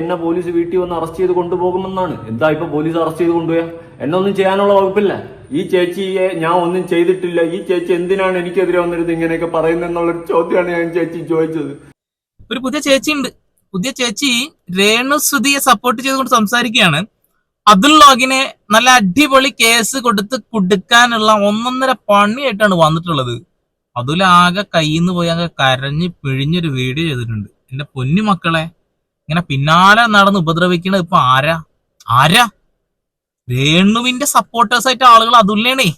എന്നെ പോലീസ് വീട്ടിൽ വന്ന് അറസ്റ്റ് ചെയ്ത് കൊണ്ടുപോകുമെന്നാണ്. എന്താ ഇപ്പൊ പോലീസ് അറസ്റ്റ് ചെയ്ത് കൊണ്ടുപോയാ? എന്നെ ഒന്നും ചെയ്യാനുള്ള വകുപ്പില്ല. ഈ ചേച്ചിയെ ഞാൻ ഒന്നും ചെയ്തിട്ടില്ല. ഈ ചേച്ചി എന്തിനാണ് എനിക്കെതിരെ വന്നിരുന്നത് ഇങ്ങനെയൊക്കെ പറയുന്നെന്നുള്ളൊരു ചോദ്യമാണ് ഞാൻ ചേച്ചി ചോദിച്ചത്. ഒരു പുതിയ ചേച്ചി ഉണ്ട് പുതിയ ചേച്ചി രേണുസുതിയെ സപ്പോർട്ട് ചെയ്തുകൊണ്ട് സംസാരിക്കുകയാണ്. അബ്ദുൽ ലോഗിനെ നല്ല അടിപൊളി കേസ് കൊടുത്ത് കുടുക്കാനുള്ള ഒന്നൊന്നര പണിയായിട്ടാണ് വന്നിട്ടുള്ളത്. അതുലാകെ കയ്യിൽ നിന്ന് പോയി അങ്ങ് കരഞ്ഞ് പിഴിഞ്ഞൊരു വീഡിയോ ചെയ്തിട്ടുണ്ട്. എന്റെ പൊന്നു മക്കളെ. ഇങ്ങനെ പിന്നാലെ നടന്ന് ഉപദ്രവിക്കണത് ഇപ്പൊ ആരാ? ആരാ? രേണുവിന്റെ സപ്പോർട്ടേഴ്സ് ആയിട്ട് ആളുകൾ അതുല്ലേണേ.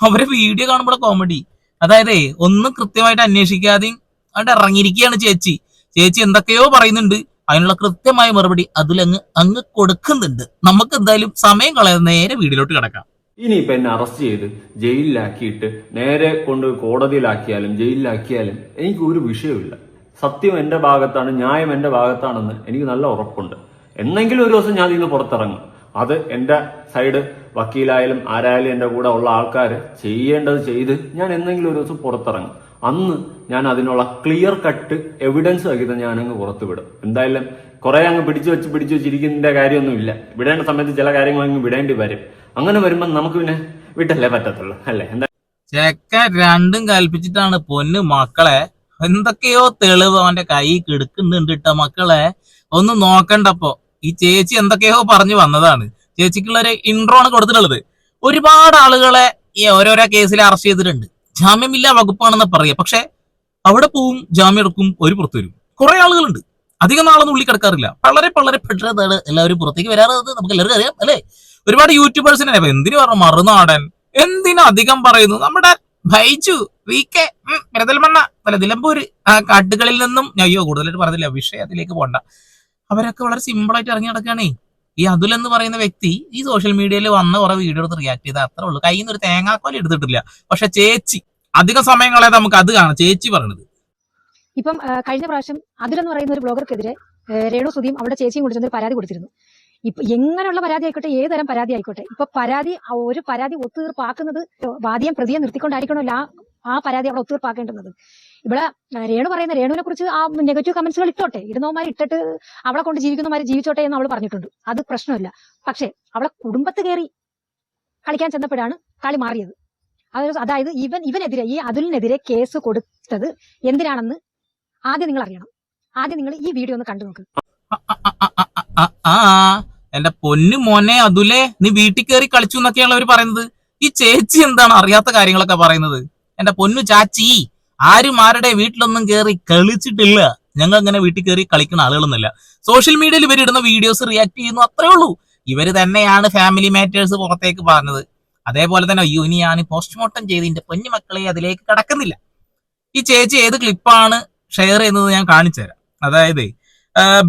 അവരെ വീഡിയോ കാണുമ്പോൾ കോമഡി അതായത് ഒന്നും കൃത്യമായിട്ട് അന്വേഷിക്കാതെയും അവിടെ ഇറങ്ങിയിരിക്കുകയാണ് ചേച്ചി. ചേച്ചി എന്തൊക്കെയോ പറയുന്നുണ്ട്. അതിനുള്ള കൃത്യമായ മറുപടി അതിലങ്ങ് അങ്ങ് കൊടുക്കുന്നുണ്ട്. നമുക്ക് എന്തായാലും സമയം കളയാതെ നേരെ വീട്ടിലോട്ട് കിടക്കാം. ഇനിയിപ്പൊ എന്നെ അറസ്റ്റ് ചെയ്ത് ജയിലിലാക്കിയിട്ട് നേരെ കൊണ്ട് കോടതിയിലാക്കിയാലും ജയിലിലാക്കിയാലും എനിക്ക് ഒരു വിഷയമില്ല സത്യം എന്റെ ഭാഗത്താണ് ന്യായം എന്റെ ഭാഗത്താണെന്ന് എനിക്ക് നല്ല ഉറപ്പുണ്ട്. എന്നെങ്കിലും ഒരു ദിവസം ഞാൻ ഇന്ന് പുറത്തിറങ്ങും. അത് എന്റെ സൈഡ് വക്കീലായാലും ആരായാലും എന്റെ കൂടെ ഉള്ള ആൾക്കാർ ചെയ്യേണ്ടത് ചെയ്ത് ഞാൻ എന്തെങ്കിലും ഒരു ദിവസം പുറത്തിറങ്ങും. അന്ന് ഞാൻ അതിനുള്ള ക്ലിയർ കട്ട് എവിഡൻസ് സഹിതം ഞാൻ അങ്ങ് പുറത്തു വിടും എന്തായാലും കുറെ അങ്ങ് പിടിച്ചു വെച്ച് പിടിച്ചു വെച്ചിരിക്കുന്നതിന്റെ കാര്യമൊന്നുമില്ല. വിടേണ്ട സമയത്ത് ചില കാര്യങ്ങൾ അങ്ങ് വിടേണ്ടി വരും. അങ്ങനെ വരുമ്പോൾ നമുക്ക് പിന്നെ വിട്ടല്ലേ പറ്റത്തുള്ളൂ അല്ലേ? എന്താ ചെക്ക രണ്ടും കൽപ്പിച്ചിട്ടാണ് പൊന്ന് മക്കളെ. എന്തൊക്കെയോ തെളിവ് അവന്റെ കൈ കിടക്കുന്നുണ്ട് കേട്ടോ മക്കളെ. ഒന്ന് നോക്കണ്ടപ്പോ. ഈ ചേച്ചി എന്തൊക്കെയോ പറഞ്ഞു വന്നതാണ്. ചേച്ചിക്കുള്ള ഒരു ഇൻട്രോ ആണ് കൊടുത്തിട്ടുള്ളത്. ഒരുപാട് ആളുകളെ ഈ ഓരോരോ കേസിൽ അറസ്റ്റ് ചെയ്തിട്ടുണ്ട്. ജാമ്യമില്ല വകുപ്പാണെന്ന് പറയുക പക്ഷെ അവിടെ പോവും ജാമ്യം എടുക്കും ഒരു പുറത്തു വരും. കുറെ ആളുകളുണ്ട്. അധികം നാളൊന്നും ഉള്ളി കിടക്കാറില്ല. വളരെ വളരെ പെട്ടതാണ് എല്ലാവരും പുറത്തേക്ക് വരാറുള്ളത്. നമുക്ക് എല്ലാവരും അറിയാം അല്ലേ? ഒരുപാട് യൂട്യൂബേഴ്സിനെ എന്തിനു പറഞ്ഞു മറുനാടൻ? എന്തിനു അധികം പറയുന്നു? നമ്മുടെ ഭൈജു വി കെ ഉം, പെരിന്തൽമണ്ണ അല്ല നിലമ്പൂര് ആ കാട്ടുകളിൽ നിന്നും അയ്യോ കൂടുതലായിട്ട് പറഞ്ഞില്ല വിഷയം അതിലേക്ക് പോണ്ട. അവരൊക്കെ വളരെ സിമ്പിളായിട്ട് ഇറങ്ങി നടക്കുകയാണേ ഈ അതുൽ എന്ന് പറയുന്ന വ്യക്തി ഈ സോഷ്യൽ മീഡിയയിൽ വന്ന കുറെ വീഡിയോ എടുത്ത് റിയാക്ട് ചെയ്ത അത്രേ ഉള്ളൂ. കയ്യിൽ നിന്ന് ഒരു തേങ്ങാക്കോല എടുത്തിട്ടില്ല. പക്ഷെ ചേച്ചി അധികം സമയം കളയാതെ നമുക്ക് അത് കാണാം. ചേച്ചി പറയണത്. ഇപ്പം കഴിഞ്ഞ പ്രാവശ്യം അതിലെന്ന് പറയുന്ന ഒരു ബ്ലോഗർക്കെതിരെ രേണു സുധിയും അവിടെ ചേച്ചിയും കൂടി പരാതി കൊടുത്തിരുന്നു. ഇപ്പൊ എങ്ങനെയുള്ള പരാതി ആയിക്കോട്ടെ ഏത് തരം പരാതി ആയിക്കോട്ടെ. ഇപ്പൊ പരാതി ഒരു പരാതി ഒത്തുതീർപ്പാക്കുന്നത് വാദ്യം പ്രതിയെ നിർത്തിക്കൊണ്ടായിരിക്കണമല്ലോ ആ ആ പരാതി അവിടെ ഒത്തുതീർപ്പാക്കേണ്ടുന്നത്. ഇവിടെ രേണു പറയുന്ന രേണുവിനെ കുറിച്ച് ആ നെഗറ്റീവ് കമന്റ്സുകൾ ഇട്ടോട്ടെ. ഇടുന്നവന്മാർ ഇട്ടിട്ട് അവളെ കൊണ്ട് ജീവിക്കുന്നവന്മാർ ജീവിച്ചോട്ടെ എന്ന് അവൾ പറഞ്ഞിട്ടുണ്ട്. അത് പ്രശ്നമില്ല. പക്ഷേ അവളെ കുടുംബത്ത് കയറി കളിക്കാൻ ചെന്നപ്പോഴാണ് കളി മാറിയത്. അതായത് ഇവൻ ഇവനെതിരെ ഈ അതുലിനെതിരെ കേസ് കൊടുത്തത് എന്തിനാണെന്ന് ആദ്യം നിങ്ങൾ അറിയണം ആദ്യം നിങ്ങൾ ഈ വീഡിയോ ഒന്ന് കണ്ടു നോക്ക് ആ, എന്റെ പൊന്നു മോനെ അതുലേ നീ വീട്ടിൽ കയറി കളിച്ചു എന്നൊക്കെയാണ് അവർ പറയുന്നത്. ഈ ചേച്ചി എന്താണ് അറിയാത്ത കാര്യങ്ങളൊക്കെ പറയുന്നത്? എന്റെ പൊന്നു ചാച്ചി ആരും ആരുടെ വീട്ടിലൊന്നും കയറി കളിച്ചിട്ടില്ല. ഞങ്ങൾ അങ്ങനെ വീട്ടിൽ കയറി കളിക്കുന്ന ആളുകളൊന്നുമില്ല. സോഷ്യൽ മീഡിയയിൽ ഇവർ ഇടുന്ന വീഡിയോസ് റിയാക്ട് ചെയ്യുന്നു അത്രേ ഉള്ളൂ. ഇവർ തന്നെയാണ് ഫാമിലി മാറ്റേഴ്സ് പുറത്തേക്ക് പറഞ്ഞത്. അതേപോലെ തന്നെ അയ്യോ ഇനി ഞാൻ പോസ്റ്റ്മോർട്ടം ചെയ്ത് എന്റെ പൊന്നു മക്കളെ അതിലേക്ക് കടക്കുന്നില്ല. ഈ ചേച്ചി ഏത് ക്ലിപ്പാണ് ഷെയർ ചെയ്യുന്നത് ഞാൻ കാണിച്ചു തരാം അതായത്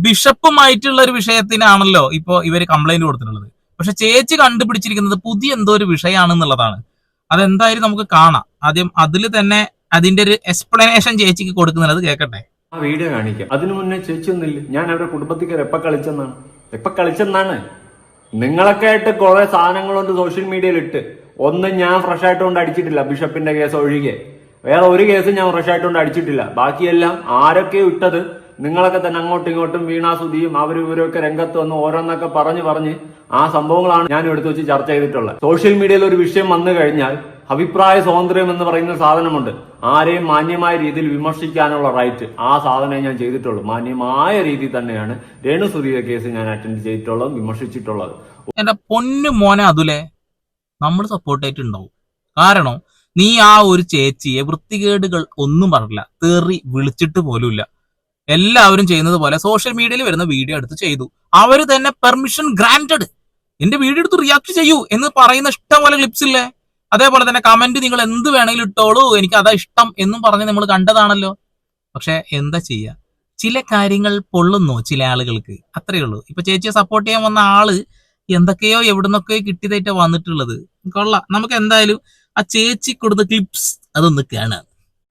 ബിഷപ്പുമായിട്ടുള്ള ഒരു വിഷയത്തിനാണല്ലോ ഇപ്പോ ഇവർ കംപ്ലൈന്റ് കൊടുത്തിട്ടുള്ളത്. പക്ഷെ ചേച്ചി കണ്ടുപിടിച്ചിരിക്കുന്നത് പുതിയ എന്തോ ഒരു വിഷയമാണെന്നുള്ളതാണ്. അതെന്തായാലും നമുക്ക് കാണാം. ആദ്യം അതിൽ തന്നെ അതിന്റെ ഒരു എക്സ്പ്ലനേഷൻ ചേച്ചിക്ക് കൊടുക്കുന്നത് കേൾക്കട്ടെ ആ വീഡിയോ കാണിക്കാം. അതിനു മുന്നേ ചേച്ചി ഒന്നില്ല ഞാൻ അവരുടെ കുടുംബത്തിൽ എപ്പ കളിച്ചെന്നാണ്. എപ്പ കളിച്ചെന്നാണ്? നിങ്ങളൊക്കെ ആയിട്ട് കുറെ സാധനങ്ങളുണ്ട് സോഷ്യൽ മീഡിയയിൽ ഇട്ട് ഒന്നും ഞാൻ ഫ്രഷ് ആയിട്ടുകൊണ്ട് അടിച്ചിട്ടില്ല. ബിഷപ്പിന്റെ കേസ് ഒഴികെ. വേറെ ഒരു കേസും ഞാൻ ഫ്രഷ് ആയിട്ടുകൊണ്ട് അടിച്ചിട്ടില്ല. ബാക്കിയെല്ലാം ആരൊക്കെ ഇട്ടത് നിങ്ങളൊക്കെ തന്നെ അങ്ങോട്ടും ഇങ്ങോട്ടും വീണാസുതിയും അവർ ഇവരൊക്കെ രംഗത്ത് വന്ന് ഓരോന്നൊക്കെ പറഞ്ഞു പറഞ്ഞ് ആ സംഭവങ്ങളാണ് ഞാൻ എടുത്തു വെച്ച് ചർച്ച ചെയ്തിട്ടുള്ളത്. സോഷ്യൽ മീഡിയയിൽ ഒരു വിഷയം വന്നു കഴിഞ്ഞാൽ അഭിപ്രായ സ്വാതന്ത്ര്യം എന്ന് പറയുന്ന സാധനമുണ്ട്. ആരെയും മാന്യമായ രീതിയിൽ വിമർശിക്കാനുള്ള റൈറ്റ് ആ സാധനം ഞാൻ ചെയ്തിട്ടുള്ളൂ. മാന്യമായ രീതി തന്നെയാണ് രേണു സുധീര കേസ് ഞാൻ അറ്റൻഡ് ചെയ്തിട്ടുള്ളതും വിമർശിച്ചിട്ടുള്ളത്. എന്റെ പൊന്നു മോനെ അതുലെ നമ്മൾ സപ്പോർട്ട് ആയിട്ടുണ്ടാവും. കാരണം നീ ആ ഒരു ചേച്ചിയെ വൃത്തികേടുകൾ ഒന്നും പറഞ്ഞില്ല. തെറി വിളിച്ചിട്ട് പോലുമില്ല. എല്ലാവരും ചെയ്യുന്നത് പോലെ സോഷ്യൽ മീഡിയയിൽ വരുന്ന വീഡിയോ എടുത്ത് ചെയ്തു. അവർ തന്നെ പെർമിഷൻ ഗ്രാന്റഡ് എന്റെ വീഡിയോ എടുത്ത് റിയാക്ട് ചെയ്യൂ എന്ന് പറയുന്ന ഇഷ്ടം പോലെ ക്ലിപ്സ് ഇല്ലേ? അതേപോലെ തന്നെ കമന്റ് നിങ്ങൾ എന്ത് വേണമെങ്കിലും ഇട്ടോളൂ എനിക്ക് അതാ ഇഷ്ടം എന്നും പറഞ്ഞ് നമ്മൾ കണ്ടതാണല്ലോ. പക്ഷെ എന്താ ചെയ്യുക ചില കാര്യങ്ങൾ പൊള്ളുന്നു ചില ആളുകൾക്ക്. അത്രയേ ഉള്ളൂ. ഇപ്പൊ ചേച്ചിയെ സപ്പോർട്ട് ചെയ്യാൻ വന്ന ആൾ എന്തൊക്കെയോ എവിടുന്നൊക്കെയോ കിട്ടിയതായിട്ട് വന്നിട്ടുള്ളത്. കൊള്ളാം. നമുക്ക് എന്തായാലും ആ ചേച്ചി കൊടുത്ത ക്ലിപ്സ് അതൊന്ന് കാണാം.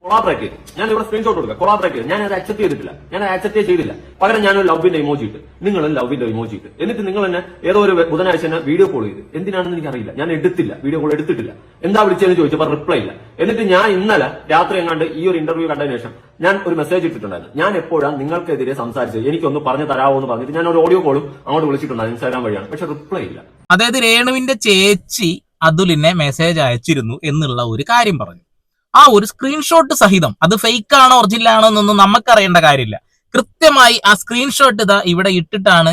കൊളാബറേറ്റ് ഞാൻ ഇവിടെ സ്ക്രീൻഷോട്ട് കൊടുക്കുക കൊളാബറേറ്റ് ഞാൻ അത് അക്സെപ്റ്റ് ചെയ്തിട്ടില്ല. ഞാൻ അക്സെപ്റ്റ് ചെയ്തില്ല. പകരം ഞാൻ ഞാനൊരു ലവിന്റെ ഇമോജി ഇട്ട്. നിങ്ങളും ലവിന്റെ ഇമോജി ഇട്ട്. എന്നിട്ട് നിങ്ങൾ തന്നെ ഏതോ ഒരു ബുധനാഴ്ച തന്നെ വീഡിയോ കോൾ ചെയ്ത്. എന്തിനാണെന്ന് എനിക്ക് അറിയില്ല ഞാൻ എടുത്തില്ല. വീഡിയോ കോൾ എടുത്തിട്ടില്ല. എന്താ വിളിച്ചതെന്ന് ചോദിച്ചപ്പോൾ റിപ്ലൈ ഇല്ല. എന്നിട്ട് ഞാൻ ഇന്നലെ രാത്രി എങ്ങാണ്ട് ഈ ഒരു ഇന്റർവ്യൂ കണ്ടതിന് ശേഷം ഞാൻ ഒരു മെസ്സേജ് ഇട്ടിട്ടുണ്ടായിരുന്നു. ഞാൻ എപ്പോഴാണ് നിങ്ങൾക്കെതിരെ സംസാരിച്ചത്? എനിക്കൊന്ന് പറഞ്ഞു തരാമോ എന്ന് പറഞ്ഞിട്ട് ഞാൻ ഒരു ഓഡിയോ കോളും അങ്ങോട്ട് വിളിച്ചിട്ടുണ്ടായിരുന്നു ഇൻസ്റ്റാഗ്രാം വഴിയാണ്. പക്ഷെ റിപ്ലൈ ഇല്ല. അതായത് രേണുവിന്റെ ചേച്ചി അതുലിനെ മെസ്സേജ് അയച്ചിരുന്നു എന്നുള്ള ഒരു കാര്യം പറഞ്ഞു. ആ ഒരു സ്ക്രീൻഷോട്ട് സഹിതം. അത് ഫേക്ക് ആണോ ഒറിജിനൽ ആണോ എന്നൊന്നും നമുക്കറിയേണ്ട കാര്യമില്ല. കൃത്യമായി ആ സ്ക്രീൻഷോട്ട് ഇതാ ഇവിടെ ഇട്ടിട്ടാണ്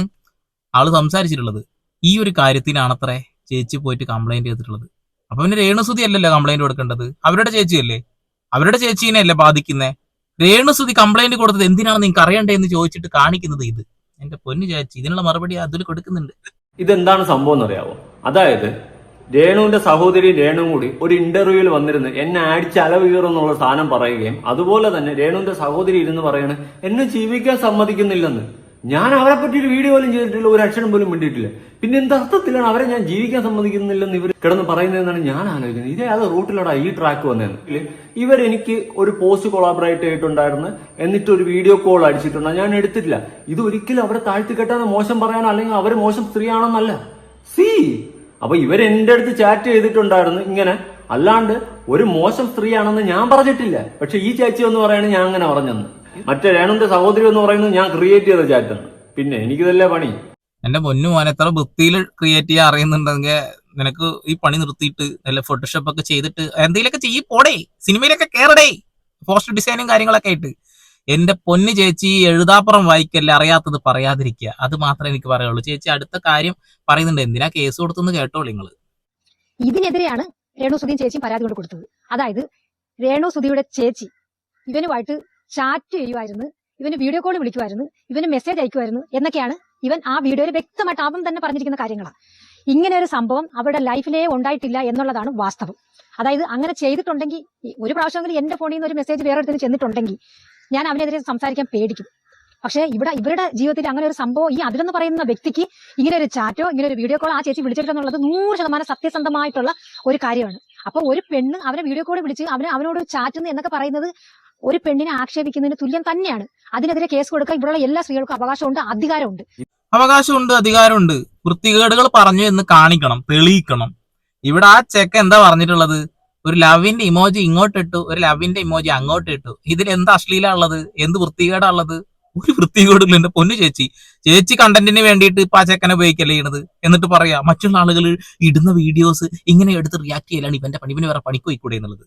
ആൾ സംസാരിച്ചിട്ടുള്ളത്. ഈ ഒരു കാര്യത്തിനാണത്രേ ചേച്ചി പോയിട്ട് കംപ്ലൈന്റ് ചെയ്തിട്ടുള്ളത്. അപ്പൊ പിന്നെ രേണുസുതി അല്ലല്ലോ കംപ്ലൈന്റ് കൊടുക്കേണ്ടത്. അവരുടെ ചേച്ചിയല്ലേ? അവരുടെ ചേച്ചീനെ അല്ലേ ബാധിക്കുന്നേ? രേണുസുതി കംപ്ലൈന്റ് കൊടുത്തത് എന്തിനാണ് നിങ്ങൾക്ക് അറിയണ്ടേ എന്ന് ചോദിച്ചിട്ട് കാണിക്കുന്നത് ഇത്. എന്റെ പൊന്നു ചേച്ചി ഇതിനുള്ള മറുപടി അതിൽ കൊടുക്കുന്നുണ്ട്. ഇതെന്താണ് സംഭവം എന്നറിയാവോ? അതായത് രേണുവിന്റെ സഹോദരി രേണു കൂടി ഒരു ഇന്റർവ്യൂവിൽ വന്നിരുന്ന് എന്നെ അടിച്ച് അലവീറെന്നുള്ള സാധനം പറയുകയും അതുപോലെ തന്നെ രേണുവിന്റെ സഹോദരി ഇരുന്ന് പറയണ എന്നെ ജീവിക്കാൻ സമ്മതിക്കുന്നില്ലെന്ന്. ഞാൻ അവരെ പറ്റി ഒരു വീഡിയോ പോലും ചെയ്തിട്ടില്ല ഒരു അക്ഷരം പോലും മിണ്ടിയിട്ടില്ല. പിന്നെ എന്ത് അർത്ഥത്തിലാണ് അവരെ ഞാൻ ജീവിക്കാൻ സമ്മതിക്കുന്നില്ലെന്ന് ഇവർ കിടന്ന് പറയുന്നതെന്നാണ് ഞാൻ ആലോചിക്കുന്നത്. ഇതേ അത് റൂട്ടിലടാ ഈ ട്രാക്ക് വന്നതെന്ന് ഇവരെനിക്ക് ഒരു പോസ്റ്റ് കൊളാബറേറ്റ് ചെയ്തിട്ടുണ്ടായിരുന്നു എന്നിട്ട് ഒരു വീഡിയോ കോൾ അടിച്ചിട്ടുണ്ട്. ഞാൻ എടുത്തിട്ടില്ല. ഇത് ഒരിക്കലും അവരെ താഴ്ത്തി കെട്ടാതെ മോശം പറയാനോ അല്ലെങ്കിൽ അവർ മോശം സ്ത്രീയാണെന്നല്ല സി അപ്പൊ ഇവർ എന്റെ അടുത്ത് ചാറ്റ് ചെയ്തിട്ടുണ്ടായിരുന്നു. ഇങ്ങനെ അല്ലാണ്ട് ഒരു മോശം സ്ത്രീയാണെന്ന് ഞാൻ പറഞ്ഞിട്ടില്ല. പക്ഷെ ഈ ചേച്ചി എന്ന് പറയുന്നത് ഞാൻ അങ്ങനെ പറഞ്ഞെന്ന്. മറ്റേ രേണുന്റെ സഹോദരി എന്ന് പറയുന്നത് ഞാൻ ക്രിയേറ്റ് ചെയ്ത ചാറ്റാണ് പിന്നെ എനിക്കിതല്ലേ പണി? എന്റെ പൊന്നു മോൻ എത്ര വൃത്തിയിൽ ക്രിയേറ്റ് ചെയ്യാൻ അറിയുന്നുണ്ടെങ്കിൽ നിനക്ക് ഈ പണി നിർത്തിയിട്ട് നല്ല ഫോട്ടോഷോപ്പ് ഒക്കെ ചെയ്തിട്ട് എന്തെങ്കിലുമൊക്കെ ചെയ്യ് പോടേ. സിനിമയിലൊക്കെ കേറടേ. പോസ്റ്റർ ഡിസൈനും കാര്യങ്ങളൊക്കെ ആയിട്ട്. എന്റെ പൊന്നു ചേച്ചി എഴുതാപ്പുറം വായിക്കല്ല അറിയാത്തത് പറയാതിരിക്കുക. അത് മാത്രമേ എനിക്ക് പറയുള്ളൂ. ചേച്ചി അടുത്ത കാര്യം പറയുന്നുണ്ട്. എന്തിനാ കേസ് കൊടുത്തെന്ന് കേട്ടോളൂ നിങ്ങൾ. ഇതിനെതിരെയാണ് രേണു സുധീൻ ചേച്ചിയും പരാതി കൊണ്ട് കൊടുത്തത്. അതായത് രേണു സുധിയുടെ ചേച്ചി ഇവനുമായിട്ട് ചാറ്റ് ചെയ്യുമായിരുന്നു ഇവന് വീഡിയോ കോൾ വിളിക്കുമായിരുന്നു ഇവന് മെസ്സേജ് അയക്കുമായിരുന്നു എന്നൊക്കെയാണ് ഇവൻ ആ വീഡിയോയിൽ വ്യക്തമായിട്ട് അവൻ തന്നെ പറഞ്ഞിരിക്കുന്ന കാര്യങ്ങളാണ് ഇങ്ങനെ ഒരു സംഭവം അവരുടെ ലൈഫിലേ ഉണ്ടായിട്ടില്ല എന്നുള്ളതാണ് വാസ്തവം. അതായത് അങ്ങനെ ചെയ്തിട്ടുണ്ടെങ്കിൽ ഒരു പ്രാവശ്യമെങ്കിലും എന്റെ ഫോണിൽ നിന്ന് ഒരു മെസ്സേജ് വേറെ ചെന്നിട്ടുണ്ടെങ്കിൽ ഞാൻ അവനെതിരെ സംസാരിക്കാൻ പേടിക്കും. പക്ഷെ ഇവിടെ ഇവരുടെ ജീവിതത്തിൽ അങ്ങനെ ഒരു സംഭവം ഈ അതിലെന്ന് പറയുന്ന വ്യക്തിക്ക് ഇങ്ങനെ ഒരു ചാറ്റോ ഇങ്ങനെ ഒരു വീഡിയോ കോൾ ആ ചേച്ചി വിളിച്ചിട്ടുണ്ടെന്നുള്ളത് നൂറ് ശതമാനം സത്യസന്ധമായിട്ടുള്ള ഒരു കാര്യമാണ്. അപ്പൊ ഒരു പെണ്ണ് അവനെ വീഡിയോ കോൾ വിളിച്ച് അവനെ അവനോട് ചാറ്റുന്നു എന്നൊക്കെ പറയുന്നത് ഒരു പെണ്ണിനെ ആക്ഷേപിക്കുന്നതിന് തുല്യം തന്നെയാണ്. അതിനെതിരെ കേസ് കൊടുക്കാൻ ഇവിടെയുള്ള എല്ലാ സ്ത്രീകൾക്കും അവകാശമുണ്ട് അധികാരമുണ്ട്. അവകാശമുണ്ട് അധികാരമുണ്ട്. വൃത്തികേടുകൾ പറഞ്ഞു എന്ന് കാണിക്കണം തെളിയിക്കണം. ഇവിടെ ആ ചെക്ക എന്താ പറഞ്ഞിട്ടുള്ളത്? ഒരു ലവിന്റെ ഇമോജി ഇങ്ങോട്ട് ഇട്ടു ഒരു ലവിന്റെ ഇമോജി അങ്ങോട്ട് ഇട്ടു ഇതിൽ എന്ത് അശ്ലീല ഉള്ളത് എന്ത് വൃത്തികേടാ ഉള്ളത് ഒരു വൃത്തികേടില്ല എന്റെ പൊന്നു ചേച്ചി. ചേച്ചി കണ്ടന്റിന് വേണ്ടിയിട്ട് ഇപ്പൊ ആ ചെക്കനെ ഉപയോഗിക്കല്ലേ ചെയ്യണത്? എന്നിട്ട് പറയാ മറ്റുള്ള ആളുകൾ ഇടുന്ന വീഡിയോസ് ഇങ്ങനെ എടുത്ത് റിയാക്ട് ചെയ്യലാണ് ഇവന്റെ പണി. ഇവന് വേറെ പണിക്ക് പോയിക്കൂടെ എന്നുള്ളത്.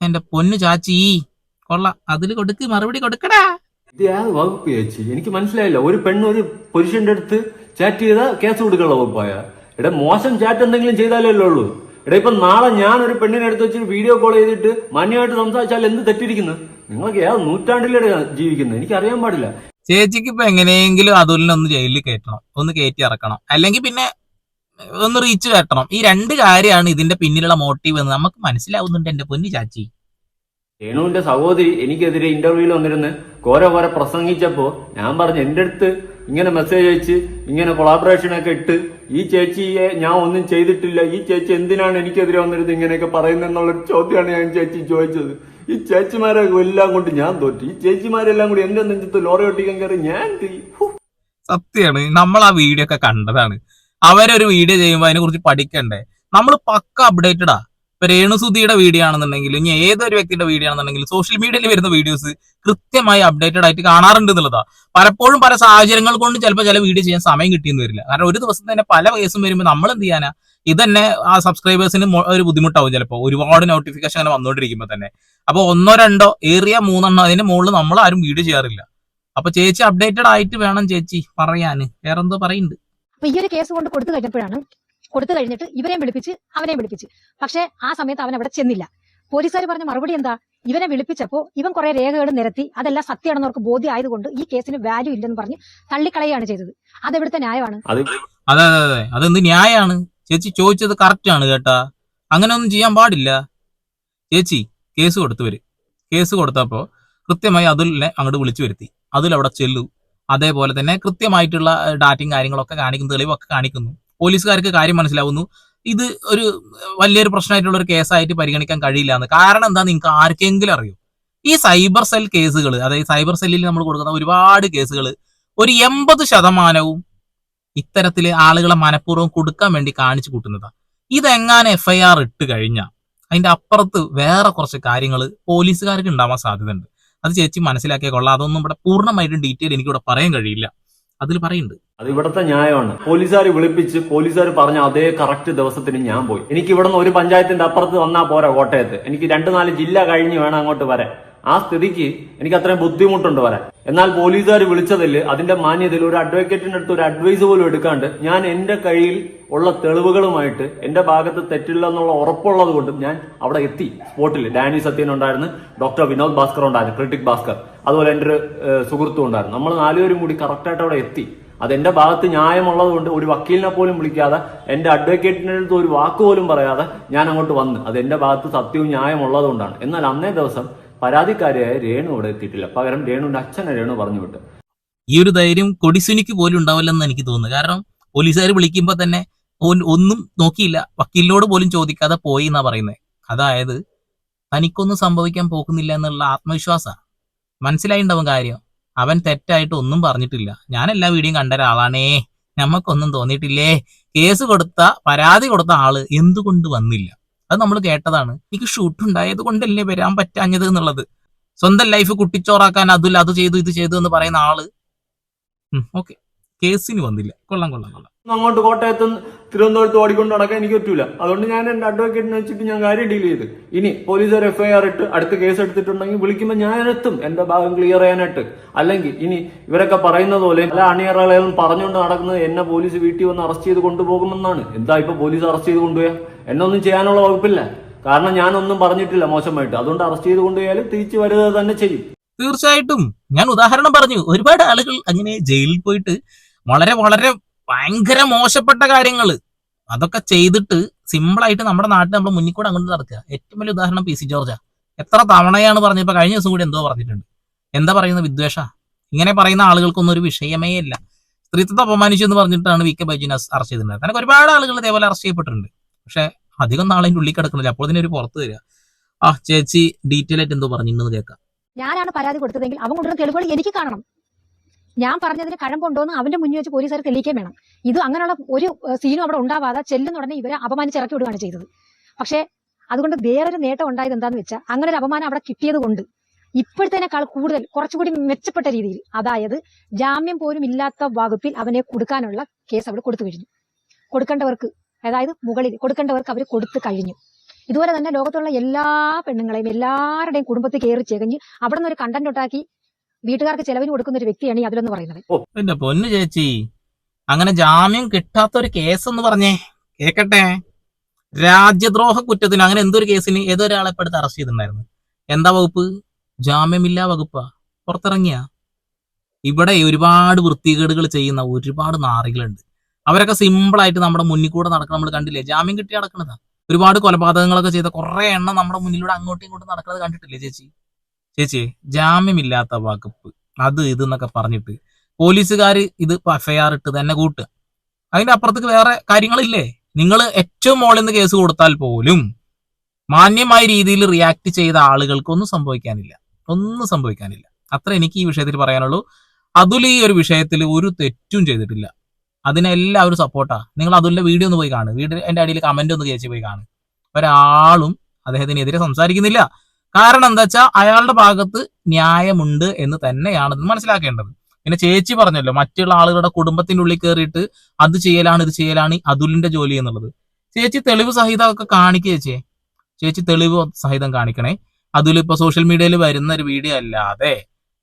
എന്റെ പൊന്നു ചാച്ചി കൊള്ള. അതിൽ കൊടുക്ക് മറുപടി കൊടുക്കടാ. വകുപ്പ് ചേച്ചി? എനിക്ക് മനസ്സിലായില്ല. ഒരു പെണ്ണ് ഒരു പുരുഷന്റെ അടുത്ത് ചാറ്റ് ചെയ്താൽ കേസ് കൊടുക്കാനുള്ള വകുപ്പായ. എടാ മോശം ചാറ്റ് എന്തെങ്കിലും ചെയ്താലേ ഉള്ളൂ. എടാ ഇപ്പൊ നാളെ ഞാൻ ഒരു പെണ്ണിനെ അടുത്ത് വെച്ചിട്ട് വീഡിയോ കോൾ ചെയ്തിട്ട് മാന്യമായിട്ട് സംസാരിച്ചാൽ എന്ത് തെറ്റിരിക്കുന്നു നിങ്ങൾക്ക് ഏത് നൂറ്റാണ്ടിലൂടെ ജീവിക്കുന്നത്? എനിക്ക് അറിയാൻ പാടില്ല. ചേച്ചിക്ക് ഇപ്പൊ എങ്ങനെയെങ്കിലും അതുലിനെ ഒന്ന് ജയിലിൽ കയറ്റണം. ഒന്ന് കയറ്റി ഇറക്കണം. അല്ലെങ്കിൽ പിന്നെ ഒന്ന് റീച്ച് കയറ്റണം ഈ രണ്ട് കാര്യമാണ് ഇതിന്റെ പിന്നിലുള്ള മോട്ടീവ് എന്ന് നമുക്ക് മനസ്സിലാവുന്നുണ്ട് എന്റെ പൊന്നു ചാച്ചി. രേണുവിന്റെ സഹോദരി എനിക്കെതിരെ ഇന്റർവ്യൂവിൽ വന്നിരുന്ന് കോര കോര പ്രസംഗിച്ചപ്പോ ഞാൻ പറഞ്ഞു എന്റെ അടുത്ത് ഇങ്ങനെ മെസ്സേജ് അയച്ച് ഇങ്ങനെ കൊളാബറേഷൻ ഒക്കെ ഇട്ട് ഈ ചേച്ചിയെ ഞാൻ ഒന്നും ചെയ്തിട്ടില്ല ഈ ചേച്ചി എന്തിനാണ് എനിക്കെതിരെ വന്നിരുന്നത് ഇങ്ങനെയൊക്കെ പറയുന്നതെന്നുള്ളൊരു ചോദ്യമാണ് ഞാൻ ചേച്ചി ചോദിച്ചത്. ഈ ചേച്ചിമാരെ എല്ലാം കൊണ്ട് ഞാൻ തോറ്റി. ഈ ചേച്ചിമാരെല്ലാം കൂടി എന്റെ നെഞ്ചത്ത് ലോറി ഒട്ടിക്കാൻ കയറി ഞാൻ. സത്യമാണ് നമ്മൾ ആ വീഡിയോ ഒക്കെ കണ്ടതാണ്. അവരൊരു വീഡിയോ ചെയ്യുമ്പോൾ അതിനെ കുറിച്ച് പഠിക്കണ്ടേ? നമ്മൾ പക്ക അപ്ഡേറ്റഡാ ഇപ്പൊ രേണുസുതിയുടെ വീഡിയോ ആണെന്നുണ്ടെങ്കിലും ഇനി ഏതൊരു വ്യക്തിയുടെ വീഡിയോ ആണെന്നുണ്ടെങ്കിലും സോഷ്യൽ മീഡിയയിൽ വരുന്ന വീഡിയോസ് കൃത്യമായി അപ്ഡേറ്റഡ് ആയിട്ട് കാണാറുണ്ട് എന്നുള്ളതാ. പലപ്പോഴും പല സാഹചര്യങ്ങൾ കൊണ്ട് ചിലപ്പോൾ ചില വീഡിയോ ചെയ്യാൻ സമയം കിട്ടിയെന്ന് വരില്ല. കാരണം ഒരു ദിവസം തന്നെ പല കേസും വരുമ്പോൾ നമ്മൾ എന്ത് ചെയ്യാനാ? ഇതന്നെ ആ സബ്സ്ക്രൈബേഴ്സിന് ഒരു ബുദ്ധിമുട്ടാവും ചിലപ്പോൾ ഒരുപാട് നോട്ടിഫിക്കേഷൻ അങ്ങനെ വന്നുകൊണ്ടിരിക്കുമ്പോൾ തന്നെ. അപ്പൊ ഒന്നോ രണ്ടോ ഏറിയ മൂന്നെണ്ണോ അതിന് മുകളിൽ നമ്മൾ ആരും വീഡിയോ ചെയ്യാറില്ല. അപ്പൊ ചേച്ചി അപ്ഡേറ്റഡ് ആയിട്ട് വേണം ചേച്ചി പറയാന്. വേറെന്തോ പറയുന്നുണ്ട്. ഈ ഒരു കേസ് കൊണ്ട് കൊടുത്തു കഴിഞ്ഞപ്പോഴാണ് കൊടുത്തു കഴിഞ്ഞിട്ട് ഇവരെയും വിളിപ്പിച്ച് അവനെയും വിളിപ്പിച്ച്. പക്ഷെ ആ സമയത്ത് അവൻ അവിടെ ചെന്നില്ല. പോലീസുകാർ പറഞ്ഞ മറുപടി എന്താ? ഇവനെ വിളിപ്പിച്ചപ്പോ ഇവൻ കുറെ രേഖകൾ നിരത്തി അതെല്ലാം സത്യമാണെന്ന് അവർക്ക് ബോധ്യമായതുകൊണ്ട് ഈ കേസിന് വാല്യൂ ഇല്ലെന്ന് പറഞ്ഞ് തള്ളിക്കളയാണ് ചെയ്തത്. അതെവിടുത്തെ ന്യായമാണ്? അത് അതെ അതെ അതെ. അതെന്ത് ന്യായമാണ്? ചേച്ചി ചോദിച്ചത് കറക്റ്റ് ആണ് കേട്ടാ. അങ്ങനെ ഒന്നും ചെയ്യാൻ പാടില്ല. ചേച്ചി കേസ് കൊടുത്തു കൊടുത്തവര് കേസ് കൊടുത്തപ്പോ കൃത്യമായി അതുലിനെ അങ്ങോട്ട് വിളിച്ചു വരുത്തി. അതിൽ അവിടെ ചെല്ലു. അതേപോലെ തന്നെ കൃത്യമായിട്ടുള്ള ഡാറ്റയും കാര്യങ്ങളൊക്കെ കാണിക്കുന്നു തെളിവൊക്കെ കാണിക്കുന്നു. പോലീസുകാർക്ക് കാര്യം മനസ്സിലാവുന്നു. ഇത് ഒരു വലിയൊരു പ്രശ്നമായിട്ടുള്ള ഒരു കേസായിട്ട് പരിഗണിക്കാൻ കഴിയില്ല എന്ന് കാരണം എന്താ നിങ്ങൾക്ക് ആർക്കെങ്കിലും അറിയോ? ഈ സൈബർ സെൽ കേസുകൾ അതായത് സൈബർ സെല്ലിൽ നമ്മൾ കൊടുക്കുന്ന ഒരുപാട് കേസുകൾ ഒരു എൺപത് ശതമാനവും ഇത്തരത്തിലെ ആളുകളെ മനഃപൂർവം കൊടുക്കാൻ വേണ്ടി കാണിച്ചു കൂട്ടുന്നതാണ് ഇതെങ്ങാനും എഫ് ഐ ആർ ഇട്ട് കഴിഞ്ഞാൽ അതിന്റെ അപ്പുറത്ത് വേറെ കുറച്ച് കാര്യങ്ങൾ പോലീസുകാർക്ക് ഉണ്ടാവാൻ സാധ്യതയുണ്ട്. അത് ചേച്ചി മനസ്സിലാക്കിയ കൊള്ളാം. അതൊന്നും ഇവിടെ പൂർണമായിട്ടും ഡീറ്റെയിൽ എനിക്കിവിടെ പറയാൻ കഴിയില്ല. അതിൽ പറയുന്നുണ്ട് അത് ഇവിടത്തെ ന്യായമാണ്. പോലീസുകാർ വിളിപ്പിച്ച് പോലീസുകാർ പറഞ്ഞ അതേ കറക്റ്റ് ദിവസത്തിന് ഞാൻ പോയി. എനിക്ക് ഇവിടുന്ന് ഒരു പഞ്ചായത്തിന്റെ അപ്പുറത്ത് വന്നാൽ പോരാ കോട്ടയത്ത്. എനിക്ക് രണ്ട് നാല് ജില്ല കഴിഞ്ഞ് വേണം അങ്ങോട്ട് വരാൻ. ആ സ്ഥിതിക്ക് എനിക്ക് അത്രയും ബുദ്ധിമുട്ടുണ്ട് വരാൻ. എന്നാൽ പോലീസുകാർ വിളിച്ചതിൽ അതിന്റെ മാന്യതയിൽ ഒരു അഡ്വക്കേറ്റിന്റെ അടുത്ത് ഒരു അഡ്വൈസ് പോലും എടുക്കാണ്ട് ഞാൻ എന്റെ കയ്യിൽ ഉള്ള തെളിവുകളുമായിട്ട് എന്റെ ഭാഗത്ത് തെറ്റില്ല എന്നുള്ള ഉറപ്പുള്ളത് കൊണ്ടും ഞാൻ അവിടെ എത്തി. സ്പോട്ടിൽ ഡാനി സത്യൻ ഉണ്ടായിരുന്നു ഡോക്ടർ വിനോദ് ഭാസ്കർ ഉണ്ടായിരുന്നു ക്രിട്ടിക് ഭാസ്കർ. അതുപോലെ എന്റെ ഒരു സുഹൃത്തും ഉണ്ടായിരുന്നു. നമ്മൾ നാലുപേരും കൂടി കറക്റ്റായിട്ട് അവിടെ എത്തി. അത് എന്റെ ഭാഗത്ത് ന്യായമുള്ളത് കൊണ്ട് ഒരു വക്കീലിനെ പോലും വിളിക്കാതെ എന്റെ അഡ്വക്കേറ്റിന്റെ അടുത്ത് ഒരു വാക്ക് പോലും പറയാതെ ഞാൻ അങ്ങോട്ട് വന്ന് അത് എന്റെ ഭാഗത്ത് സത്യവും ന്യായമുള്ളത് കൊണ്ടാണ്. എന്നാൽ അന്നേ ദിവസം പരാതിക്കാരിയായ രേണു അവിടെ എത്തിയിട്ടില്ല. പകരം രേണുവിന്റെ അച്ഛനെ രേണു പറഞ്ഞു വിട്ടു. ഈ ഒരു ധൈര്യം കൊടിസുനിക്ക് പോലും ഉണ്ടാവില്ലെന്ന് എനിക്ക് തോന്നുന്നു കാരണം പോലീസുകാർ വിളിക്കുമ്പോൾ തന്നെ ഒന്നും നോക്കിയില്ല. വക്കീലിനോട് പോലും ചോദിക്കാതെ പോയി എന്നാ പറയുന്നത് അതായത് തനിക്കൊന്നും സംഭവിക്കാൻ പോകുന്നില്ല എന്നുള്ള ആത്മവിശ്വാസ മനസ്സിലായിണ്ടാവും കാര്യം. അവൻ തെറ്റായിട്ട് ഒന്നും പറഞ്ഞിട്ടില്ല. ഞാൻ എല്ലാ വീഡിയോയും കണ്ട ഒരാളാണേ. നമുക്കൊന്നും തോന്നിയിട്ടില്ലേ? കേസ് കൊടുത്ത പരാതി കൊടുത്ത ആൾ എന്തുകൊണ്ട് വന്നില്ല? അത് നമ്മൾ കേട്ടതാണ്. എനിക്ക് ഷൂട്ട് ഉണ്ടായത് കൊണ്ടല്ലേ വരാൻ പറ്റാഞ്ഞത് എന്നുള്ളത്. സ്വന്തം ലൈഫ് കുട്ടിച്ചോറാക്കാൻ അതുല്ല അത് ചെയ്തു ഇത് ചെയ്തു എന്ന് പറയുന്ന ആൾ. ഓക്കെ കേസിന് വന്നില്ല. കൊള്ളാം കൊള്ളാം കൊള്ളാം. അങ്ങോട്ട് കോട്ടയത്ത് തിരുവനന്തപുരത്ത് ഓടിക്കൊണ്ട് നടക്കാൻ എനിക്ക് പറ്റൂല. അതുകൊണ്ട് ഞാൻ എന്റെ അഡ്വക്കേറ്റിനെ വെച്ചിട്ട് ഞാൻ കാര്യം ഡീൽ ചെയ്ത്. ഇനി പോലീസ് ഒരു എഫ്ഐആർ ഇട്ട് അടുത്ത കേസ് എടുത്തിട്ടുണ്ടെങ്കിൽ വിളിക്കുമ്പോൾ ഞാൻ എത്തും എന്റെ ഭാഗം ക്ലിയർ ചെയ്യാനായിട്ട്. അല്ലെങ്കിൽ ഇനി ഇവരൊക്കെ പറയുന്നത് പോലെ പല അണിയറകളും പറഞ്ഞുകൊണ്ട് നടക്കുന്നത് എന്നെ പോലീസ് വീട്ടിൽ വന്ന് അറസ്റ്റ് ചെയ്ത് കൊണ്ടുപോകുമെന്നാണ്. എന്താ ഇപ്പൊ പോലീസ് അറസ്റ്റ് ചെയ്ത് കൊണ്ടുപോയാ? എന്നൊന്നും ചെയ്യാനുള്ള വകുപ്പില്ല. കാരണം ഞാനൊന്നും പറഞ്ഞിട്ടില്ല മോശമായിട്ട്. അതുകൊണ്ട് അറസ്റ്റ് ചെയ്ത് കൊണ്ടുപോയാൽ തിരിച്ചു വരുക തന്നെ ചെയ്യും. തീർച്ചയായിട്ടും. ഞാൻ ഉദാഹരണം പറഞ്ഞു. ഒരുപാട് ആളുകൾ അങ്ങനെ ജയിലിൽ പോയിട്ട് വളരെ വളരെ ഭയങ്കര മോശപ്പെട്ട കാര്യങ്ങൾ അതൊക്കെ ചെയ്തിട്ട് സിമ്പിളായിട്ട് നമ്മുടെ നാട്ടിൽ നമ്മൾ മുന്നിൽ കൂടെ അങ്ങോട്ട് നടക്കുക. ഏറ്റവും വലിയ ഉദാഹരണം പി സി ജോർജാ എത്ര തവണയാണ് പറഞ്ഞത്? ഇപ്പൊ കഴിഞ്ഞ ദിവസം കൂടി എന്തോ പറഞ്ഞിട്ടുണ്ട്. എന്താ പറയുന്ന വിദ്വേഷ? ഇങ്ങനെ പറയുന്ന ആളുകൾക്കൊന്നും ഒരു വിഷയമേ ഇല്ല. സ്ത്രീത്വത്തെ അപമാനിച്ചു എന്ന് പറഞ്ഞിട്ടാണ് വി കെ ബൈജുനെ അറസ്റ്റ് ചെയ്തിട്ടുണ്ടായിരുന്നത് എനിക്ക് ഒരുപാട് ആളുകൾ ഇതേപോലെ അറസ്റ്റ് ചെയ്യപ്പെട്ടിട്ടുണ്ട്. പക്ഷെ അധികം നാളെ ഉള്ളിൽ കിടക്കുന്നില്ല. അപ്പോൾ ഇതിന് ഒരു പുറത്ത് വരിക. ആ ചേച്ചി ഡീറ്റെയിൽ ആയിട്ട് എന്തോ പറഞ്ഞിട്ടുണ്ടെന്ന് കേൾക്കാം. ഞാനാണ് പരാതി കൊടുത്തതെങ്കിൽ അവൻ കൊണ്ടുവരുന്ന തെളിവുകൾ എനിക്ക് കാണണം. ഞാൻ പറഞ്ഞതിന് കഴമ്പുണ്ടോ എന്ന് അവന്റെ മുന്നിൽ വെച്ച് പോലീസുകാർ തെളിയിക്കുകയും വേണം. ഇത് അങ്ങനെയുള്ള ഒരു സീനും അവിടെ ഉണ്ടാവാതെ ചെല്ലുന്ന ഉടനെ ഇവരെ അപമാനിച്ച് ഇറക്കി വിടുകയാണ് ചെയ്തത്. പക്ഷേ അതുകൊണ്ട് വേറൊരു നേട്ടം ഉണ്ടായത് എന്താന്ന് വെച്ചാൽ അങ്ങനെ ഒരു അപമാനം അവിടെ കിട്ടിയത് കൊണ്ട് ഇപ്പോഴത്തേനേക്കാൾ കൂടുതൽ കുറച്ചുകൂടി മെച്ചപ്പെട്ട രീതിയിൽ അതായത് ജാമ്യം പോലും ഇല്ലാത്ത വകുപ്പിൽ അവനെ കൊടുക്കാനുള്ള കേസ് അവിടെ കൊടുത്തു കഴിഞ്ഞു. കൊടുക്കേണ്ടവർക്ക് അതായത് മുകളിൽ കൊടുക്കേണ്ടവർക്ക് അവർ കൊടുത്തു കഴിഞ്ഞു. ഇതുപോലെ തന്നെ ലോകത്തുള്ള എല്ലാ പെണ്ണുങ്ങളെയും എല്ലാവരുടെയും കുടുംബത്തിൽ കയറി ചെകഞ്ഞ് അവിടെ നിന്ന് ഒരു കണ്ടന്റ് ഉണ്ടാക്കി വീട്ടുകാർക്ക് ചെലവിന് കൊടുക്കുന്ന ഒരു വ്യക്തിയാണ് ഈ അതിലെന്ന് പറയുന്നത്. എന്റെ പൊന്നു ചേച്ചി. അങ്ങനെ ജാമ്യം കിട്ടാത്ത ഒരു കേസ് എന്ന് പറഞ്ഞേ കേക്കട്ടെ. രാജ്യദ്രോഹ കുറ്റത്തിന് അങ്ങനെ എന്തൊരു കേസിന് ഏതൊരാളെ ഇപ്പൊ അറസ്റ്റ് ചെയ്തിട്ടുണ്ടായിരുന്നു? എന്താ വകുപ്പ്? ജാമ്യമില്ല വകുപ്പാ? പുറത്തിറങ്ങിയ? ഇവിടെ ഒരുപാട് വൃത്തികേടുകൾ ചെയ്യുന്ന ഒരുപാട് നാറികളുണ്ട്. അവരൊക്കെ സിമ്പിൾ ആയിട്ട് നമ്മുടെ മുന്നിൽ കൂടെ നടക്കണം നമ്മൾ കണ്ടില്ലേ? ജാമ്യം കിട്ടി നടക്കുന്നതാ ഒരുപാട് കൊലപാതകങ്ങളൊക്കെ ചെയ്ത കുറെ എണ്ണം നമ്മുടെ മുന്നിലൂടെ അങ്ങോട്ടും ഇങ്ങോട്ടും നടക്കുന്നത് കണ്ടിട്ടില്ലേ ചേച്ചി? ചേച്ചി ജാമ്യമില്ലാത്ത വകുപ്പ്. അത് ഇത് എന്നൊക്കെ പറഞ്ഞിട്ട് പോലീസുകാർ ഇത് എഫ്ഐആർ ഇട്ട് തന്നെ കൂട്ടുക അതിന്റെ അപ്പുറത്തേക്ക് വേറെ കാര്യങ്ങളില്ലേ? നിങ്ങൾ ഏറ്റവും മുകളിൽ നിന്ന് കേസ് കൊടുത്താൽ പോലും മാന്യമായ രീതിയിൽ റിയാക്ട് ചെയ്ത ആളുകൾക്കൊന്നും സംഭവിക്കാനില്ല. ഒന്നും സംഭവിക്കാനില്ല. അത്ര എനിക്ക് ഈ വിഷയത്തിൽ പറയാനുള്ളൂ. അതുൽ ഈ ഒരു വിഷയത്തിൽ ഒരു തെറ്റും ചെയ്തിട്ടില്ല. അതിനെല്ലാവരും സപ്പോർട്ടാ നിങ്ങൾ അതുലിന്റെ വീഡിയോ ഒന്ന് പോയി കാണും വീഡിയോ എന്റെ അടിയിൽ കമന്റ് ഒന്ന് ചേച്ചി പോയി കാണും ഒരാളും അദ്ദേഹത്തിനെതിരെ സംസാരിക്കുന്നില്ല. കാരണം എന്താ വെച്ചാൽ അയാളുടെ ഭാഗത്ത് ന്യായമുണ്ട് എന്ന് തന്നെയാണ് മനസ്സിലാക്കേണ്ടത്. പിന്നെ ചേച്ചി പറഞ്ഞല്ലോ മറ്റുള്ള ആളുകളുടെ കുടുംബത്തിന്റെ ഉള്ളിൽ കയറിയിട്ട് അത് ചെയ്യലാണ് ഇത് ചെയ്യലാണ് അതുലിന്റെ ജോലി എന്നുള്ളത്. ചേച്ചി തെളിവ് സഹിതം ഒക്കെ കാണിക്കുക ചേച്ചിയെ ചേച്ചി തെളിവ് സഹിതം കാണിക്കണേ. അതിലിപ്പോ സോഷ്യൽ മീഡിയയിൽ വരുന്ന ഒരു വീഡിയോ അല്ലാതെ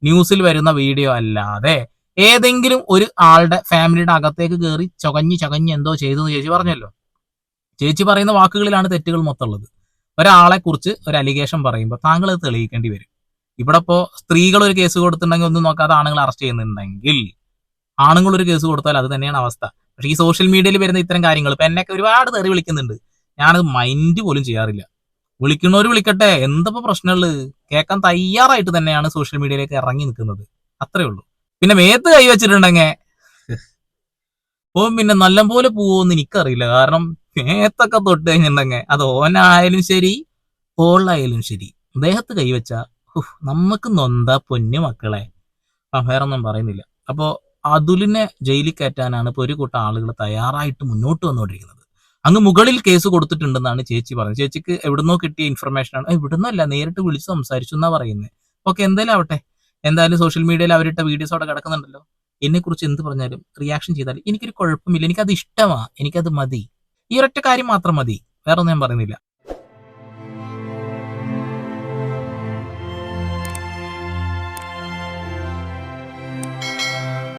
ന്യൂസിൽ വരുന്ന വീഡിയോ അല്ലാതെ ഏതെങ്കിലും ഒരു ആളുടെ ഫാമിലിയുടെ അകത്തേക്ക് കയറി ചൊകഞ്ഞ് ചകഞ്ഞ് എന്തോ ചെയ്തു ചേച്ചി പറഞ്ഞല്ലോ. ചേച്ചി പറയുന്ന വാക്കുകളിലാണ് തെറ്റുകൾ മൊത്തം ഉള്ളത്. ഒരാളെ കുറിച്ച് ഒരു അലിഗേഷൻ പറയുമ്പോൾ താങ്കൾ അത് തെളിയിക്കേണ്ടി വരും. ഇവിടെ ഇപ്പോ സ്ത്രീകൾ ഒരു കേസ് കൊടുത്തിട്ടുണ്ടെങ്കിൽ ഒന്നും നോക്കാതെ ആണുങ്ങൾ അറസ്റ്റ് ചെയ്യുന്നുണ്ടെങ്കിൽ ആണുങ്ങൾ ഒരു കേസ് കൊടുത്താൽ അത് തന്നെയാണ് അവസ്ഥ. പക്ഷെ ഈ സോഷ്യൽ മീഡിയയിൽ വരുന്ന ഇത്തരം കാര്യങ്ങൾ ഇപ്പൊ എന്നെ ഒരുപാട് തെറി വിളിക്കുന്നുണ്ട്. ഞാനത് മൈൻഡ് പോലും ചെയ്യാറില്ല. വിളിക്കുന്നവർ വിളിക്കട്ടെ എന്തപ്പോ പ്രശ്നമുള്ളത് കേൾക്കാൻ തയ്യാറായിട്ട് തന്നെയാണ് സോഷ്യൽ മീഡിയയിലേക്ക് ഇറങ്ങി നിൽക്കുന്നത്. അത്രേ ഉള്ളൂ. പിന്നെ മേത്ത് കൈവച്ചിട്ടുണ്ടെങ്കിൽ വെച്ചിട്ടുണ്ടെങ്കിൽ പിന്നെ പിന്നെ നല്ലപോലെ പോവുമെന്ന് എനിക്കറിയില്ല. കാരണം മേത്തൊക്കെ തൊട്ട് കഴിഞ്ഞിട്ടുണ്ടെങ്കിൽ അത് ഓനായാലും ശരി ഓളായാലും ശരി. ദേഹത്ത് കൈവച്ച നമുക്ക് നൊന്ത പൊന്നു മക്കളെ. ആ വേറൊന്നും പറയുന്നില്ല. അപ്പോ അതുലിനെ ജയിലിൽ കയറ്റാനാണ് ഇപ്പൊ ഒരു കൂട്ടം ആളുകൾ തയ്യാറായിട്ട് മുന്നോട്ട് വന്നുകൊണ്ടിരിക്കുന്നത്. അങ്ങ് മുകളിൽ കേസ് കൊടുത്തിട്ടുണ്ടെന്നാണ് ചേച്ചി പറഞ്ഞത്. ചേച്ചിക്ക് എവിടുന്നോ കിട്ടിയ ഇൻഫർമേഷൻ ആണ്. ഇവിടുന്നല്ല നേരിട്ട് വിളിച്ച് സംസാരിച്ചു എന്നാ പറയുന്നത് ഓക്കെ എന്തായാലും ആവട്ടെ. എന്തായാലും സോഷ്യൽ മീഡിയയിൽ അവരിട്ട വീഡിയോസ് അവിടെ കിടക്കുന്നുണ്ടല്ലോ. എന്നെ കുറിച്ച് എന്ത് പറഞ്ഞാലും റിയാക്ഷൻ ചെയ്താലും എനിക്കൊരു കുഴപ്പമില്ല. എനിക്കത് ഇഷ്ടമാ. എനിക്കത് മതി. ഈ ഒരൊറ്റ കാര്യം മാത്രം മതി. വേറൊന്നും ഞാൻ പറയുന്നില്ല.